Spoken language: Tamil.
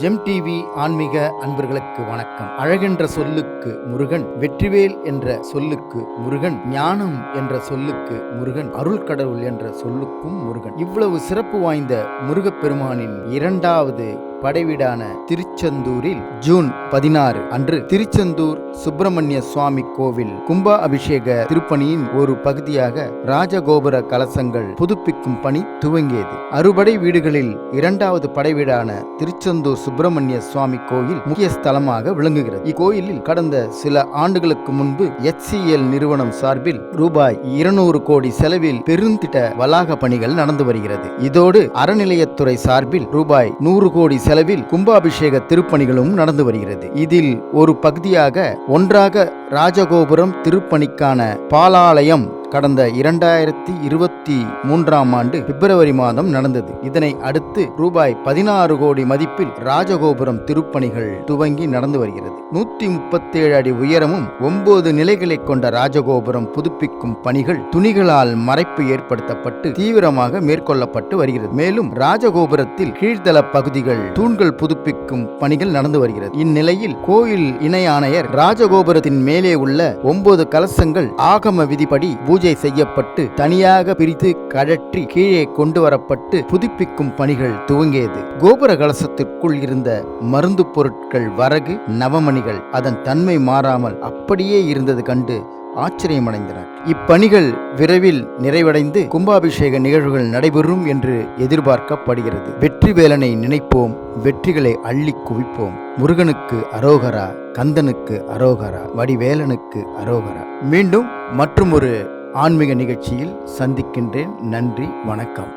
ஜெம் டிவி ஆன்மீக அன்பர்களுக்கு வணக்கம். அழகென்ற சொல்லுக்கு முருகன் வெற்றிவேல் என்ற சொல்லுக்கு முருகன் ஞானம் என்ற சொல்லுக்கு முருகன் அருள் கடவுள் என்ற சொல்லுக்கும் முருகன். இவ்வளவு சிறப்பு வாய்ந்த முருகப்பெருமானின் இரண்டாவது படைவீடான திருச்செந்தூரில் ஜூன் பதினாறு அன்று திருச்செந்தூர் சுப்பிரமணிய சுவாமி கோவில் கும்ப அபிஷேக திருப்பணியின் ஒரு பகுதியாக ராஜகோபுர கலசங்கள் புதுப்பிக்கும் பணி துவங்கியது. அறுபடை வீடுகளில் இரண்டாவது படைவீடான திருச்செந்தூர் சுப்பிரமணிய சுவாமி கோயில் முக்கிய ஸ்தலமாக விளங்குகிறது. இக்கோயிலில் கடந்த சில ஆண்டுகளுக்கு முன்பு எச்சிஎல் நிறுவனம் சார்பில் ரூபாய் இருநூறு கோடி செலவில் பெருந்திட்ட வளாக பணிகள் நடந்து வருகிறது. இதோடு அறநிலையத்துறை சார்பில் ரூபாய் நூறு கோடி செலவில் கும்பாபிஷேக திருப்பணிகளும் நடந்து வருகிறது. இதில் ஒரு பகுதியாக ஒன்றாக ராஜகோபுரம் திருப்பணிக்கான பாலாலயம் கடந்த இரண்டாயிரத்தி இருபத்தி மூன்றாம் ஆண்டு பிப்ரவரி மாதம் நடந்தது. இதனை அடுத்து ரூபாய் பதினாறு கோடி மதிப்பில் ராஜகோபுரம் திருப்பணிகள் துவங்கி நடந்து வருகிறது. நூத்தி முப்பத்தேழு அடி உயரமும் ஒன்பது நிலைகளை கொண்ட ராஜகோபுரம் புதுப்பிக்கும் பணிகள் துணிகளால் மறைப்பு ஏற்படுத்தப்பட்டு தீவிரமாக மேற்கொள்ளப்பட்டு வருகிறது. மேலும் ராஜகோபுரத்தில் கீழ்த்தள பகுதிகள் தூண்கள் புதுப்பிக்கும் பணிகள் நடந்து வருகிறது. இந்நிலையில் கோயில் இணை ஆணையர் ராஜகோபுரத்தின் மேலே உள்ள ஒன்பது கலசங்கள் ஆகம விதிப்படி பூஜை பூஜை செய்யப்பட்டு தனியாக பிரித்து கழற்றி கீழே கொண்டு வரப்பட்டு புதுப்பிக்கும் பணிகள் துவங்கியது. கோபுர கலசத்திற்குள் இருந்த மருந்து பொருட்கள் வரகு நவமணிகள் அதன் தன்மை மாறாமல் அப்படியே இருந்தது கண்டு ஆச்சரியமடைந்தனர். இப்பணிகள் விரைவில் நிறைவடைந்து கும்பாபிஷேக நிகழ்வுகள் நடைபெறும் என்று எதிர்பார்க்கப்படுகிறது. வெற்றி வேலனை நினைப்போம் வெற்றிகளை அள்ளி குவிப்போம். முருகனுக்கு அரோகரா கந்தனுக்கு அரோகரா வடிவேலனுக்கு அரோகரா. மீண்டும் மற்றும் ஒரு ஆன்மீக நிகழ்ச்சியில் சந்திக்கின்றேன். நன்றி வணக்கம்.